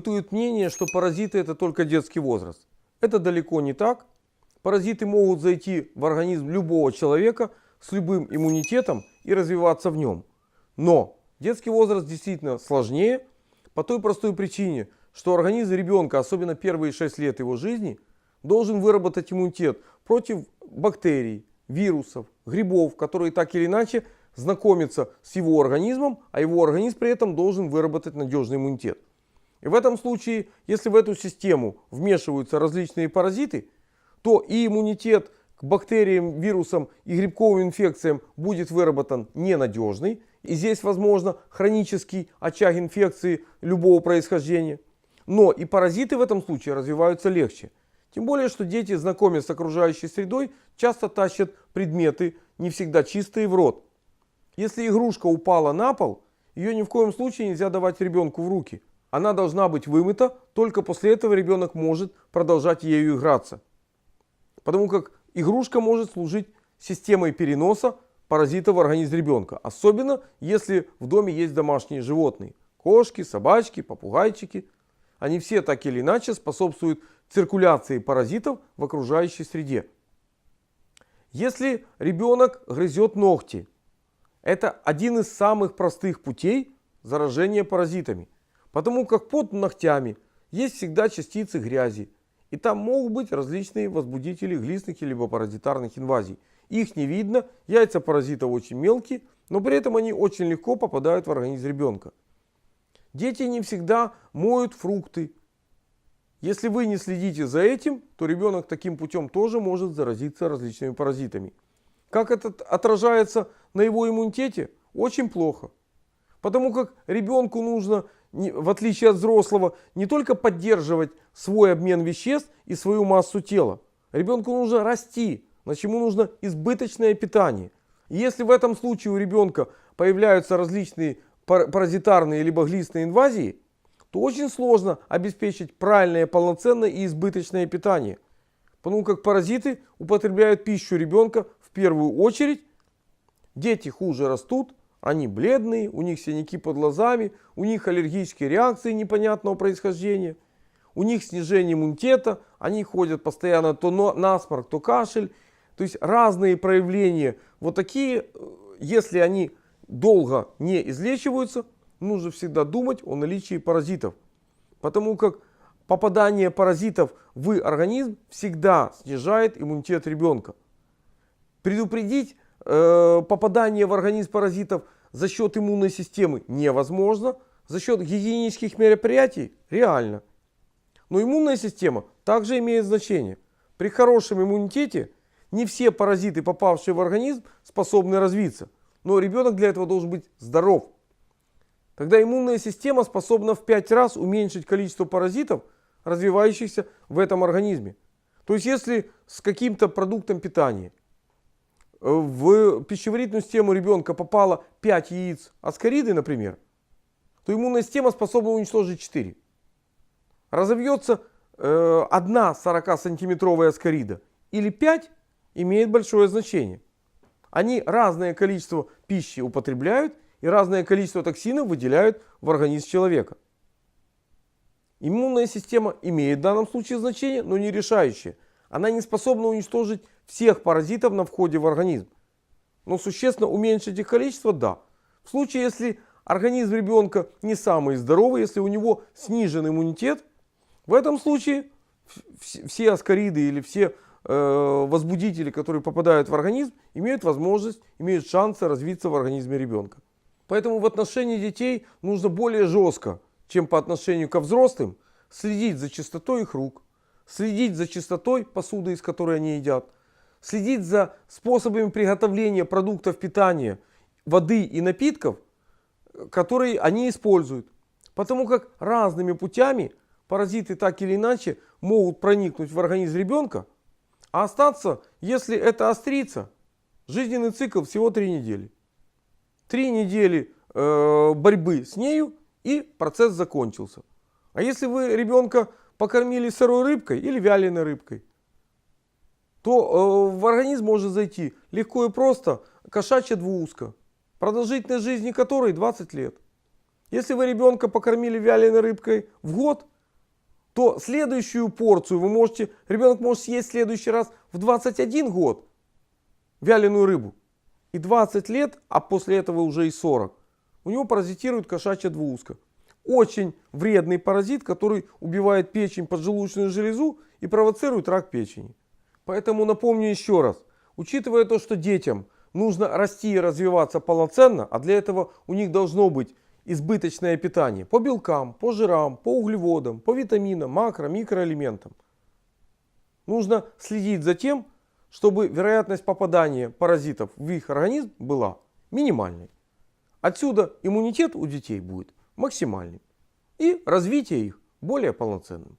бытует мнение, что паразиты это только детский возраст. Это далеко не так. Паразиты могут зайти в организм любого человека с любым иммунитетом и развиваться в нем. Но детский возраст действительно сложнее по той простой причине, что организм ребенка, особенно первые 6 лет его жизни, должен выработать иммунитет против бактерий, вирусов, грибов, которые так или иначе знакомятся с его организмом, а его организм при этом должен выработать надежный иммунитет. И в этом случае, если в эту систему вмешиваются различные паразиты, то и иммунитет к бактериям, вирусам и грибковым инфекциям будет выработан ненадежный. И здесь возможно хронический очаг инфекции любого происхождения. Но и паразиты в этом случае развиваются легче. Тем более, что дети, знакомясь с окружающей средой, часто тащат предметы, не всегда чистые, в рот. Если игрушка упала на пол, ее ни в коем случае нельзя давать ребенку в руки. Она должна быть вымыта, только после этого ребенок может продолжать ею играться. Потому как игрушка может служить системой переноса паразитов в организм ребенка. Особенно, если в доме есть домашние животные. Кошки, собачки, попугайчики. Они все так или иначе способствуют циркуляции паразитов в окружающей среде. Если ребенок грызет ногти, это один из самых простых путей заражения паразитами. Потому как под ногтями есть всегда частицы грязи. И там могут быть различные возбудители глистных либо паразитарных инвазий. Их не видно, яйца паразитов очень мелкие, но при этом они очень легко попадают в организм ребенка. Дети не всегда моют фрукты. Если вы не следите за этим, то ребенок таким путем тоже может заразиться различными паразитами. Как это отражается на его иммунитете? Очень плохо. Потому как ребенку нужно, в отличие от взрослого, не только поддерживать свой обмен веществ и свою массу тела. Ребенку нужно расти, значит ему нужно избыточное питание. И если в этом случае у ребенка появляются различные паразитарные либо глистные инвазии, то очень сложно обеспечить правильное, полноценное и избыточное питание. Потому как паразиты употребляют пищу ребенка в первую очередь. Дети хуже растут, они бледные, у них синяки под глазами, у них аллергические реакции непонятного происхождения, у них снижение иммунитета, они ходят постоянно то насморк, то кашель. То есть разные проявления. Вот такие, э, если они долго не излечиваются, нужно всегда думать о наличии паразитов. Потому как попадание паразитов в организм всегда снижает иммунитет ребенка. Предупредить э, попадание в организм паразитов за счет иммунной системы невозможно. За счет гигиенических мероприятий реально. Но иммунная система также имеет значение. При хорошем иммунитете не все паразиты, попавшие в организм, способны развиться. Но ребенок для этого должен быть здоров. Тогда иммунная система способна в 5 раз уменьшить количество паразитов, развивающихся в этом организме. То есть если с каким-то продуктом питания в пищеварительную систему ребенка попало 5 яиц аскариды, например, то иммунная система способна уничтожить 4. Разовьется э, одна 40-сантиметровая аскарида или 5 имеет большое значение. Они разное количество пищи употребляют и разное количество токсинов выделяют в организм человека. Иммунная система имеет в данном случае значение, но не решающее. Она не способна уничтожить всех паразитов на входе в организм. Но существенно уменьшить их количество – да. В случае, если организм ребенка не самый здоровый, если у него снижен иммунитет, в этом случае все аскариды или все э, возбудители, которые попадают в организм, имеют возможность, имеют шансы развиться в организме ребенка. Поэтому в отношении детей нужно более жестко, чем по отношению ко взрослым, следить за чистотой их рук, следить за чистотой посуды, из которой они едят, следить за способами приготовления продуктов питания, воды и напитков, которые они используют. Потому как разными путями паразиты так или иначе могут проникнуть в организм ребенка, а остаться, если это острица, жизненный цикл всего 3 недели. Три недели э, борьбы с нею и процесс закончился. А если вы ребенка покормили сырой рыбкой или вяленой рыбкой, то э, в организм может зайти легко и просто кошачья двууска, продолжительность жизни которой 20 лет. Если вы ребенка покормили вяленой рыбкой в год, то следующую порцию вы можете, ребенок может съесть в следующий раз в 21 год вяленую рыбу. И 20 лет, а после этого уже и 40. У него паразитирует кошачья двууска. Очень вредный паразит, который убивает печень, поджелудочную железу и провоцирует рак печени. Поэтому напомню еще раз. Учитывая то, что детям нужно расти и развиваться полноценно, а для этого у них должно быть избыточное питание по белкам, по жирам, по углеводам, по витаминам, макро, микроэлементам. Нужно следить за тем, чтобы вероятность попадания паразитов в их организм была минимальной. Отсюда иммунитет у детей будет максимальным и развитие их более полноценным.